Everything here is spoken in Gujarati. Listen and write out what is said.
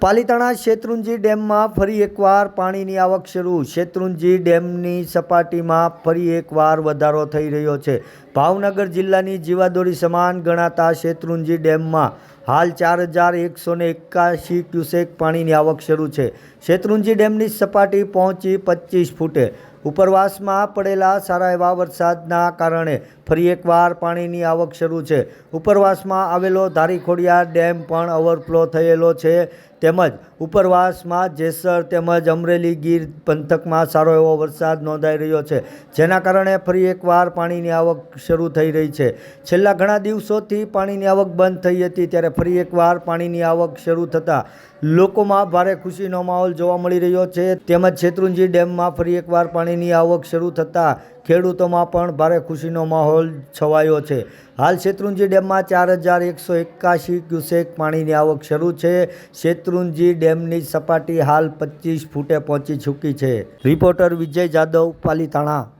પાલીતાણા શેત્રુંજી ડેમમાં ફરી એકવાર પાણીની આવક શરૂ. શેત્રુંજી ડેમની સપાટીમાં ફરી એકવાર વધારો થઈ રહ્યો છે. ભાવનગર જિલ્લાની જીવાદોરી સમાન ગણાતા શેત્રુંજી ડેમમાં હાલ ચાર હજાર એકસો ને એકાશી ક્યુસેક પાણીની આવક શરૂ છે. શેત્રુંજી ડેમની સપાટી પહોંચી પચીસ ફૂટે. ઉપરવાસમાં પડેલા સારા એવા વરસાદના કારણે ફરી એકવાર પાણીની આવક શરૂ છે. ઉપરવાસમાં આવેલો ધારીખોડિયા ડેમ પણ ઓવરફ્લો થયેલો છે. તેમજ ઉપરવાસમાં જેસર તેમજ અમરેલી ગીર પંથકમાં સારો એવો વરસાદ નોંધાઈ રહ્યો છે, જેના કારણે ફરી એકવાર પાણીની આવક શરૂ થઈ રહી છે. છેલ્લા ઘણા દિવસોથી પાણીની આવક બંધ થઈ હતી, ત્યારે ફરી એકવાર પાણીની આવક શરૂ થતાં લોકોમાં ભારે ખુશીનો માહોલ જોવા મળી રહ્યો છે. તેમજ શેત્રુંજી ડેમમાં ફરી એકવાર પાણીની આવક શરૂ થતાં ખેડૂતોમાં પણ ભારે ખુશીનો માહોલ છવાયો છે. હાલ શેત્રુંજી ડેમમાં ચાર હજાર એકસો એકાશી ક્યુસેક પાણીની આવક શરૂ છે. શેત્રુંજી ડેમની સપાટી હાલ પચીસ ફૂટે પહોંચી ચૂકી છે. રિપોર્ટર વિજય જાદવ, પાલીતાણા.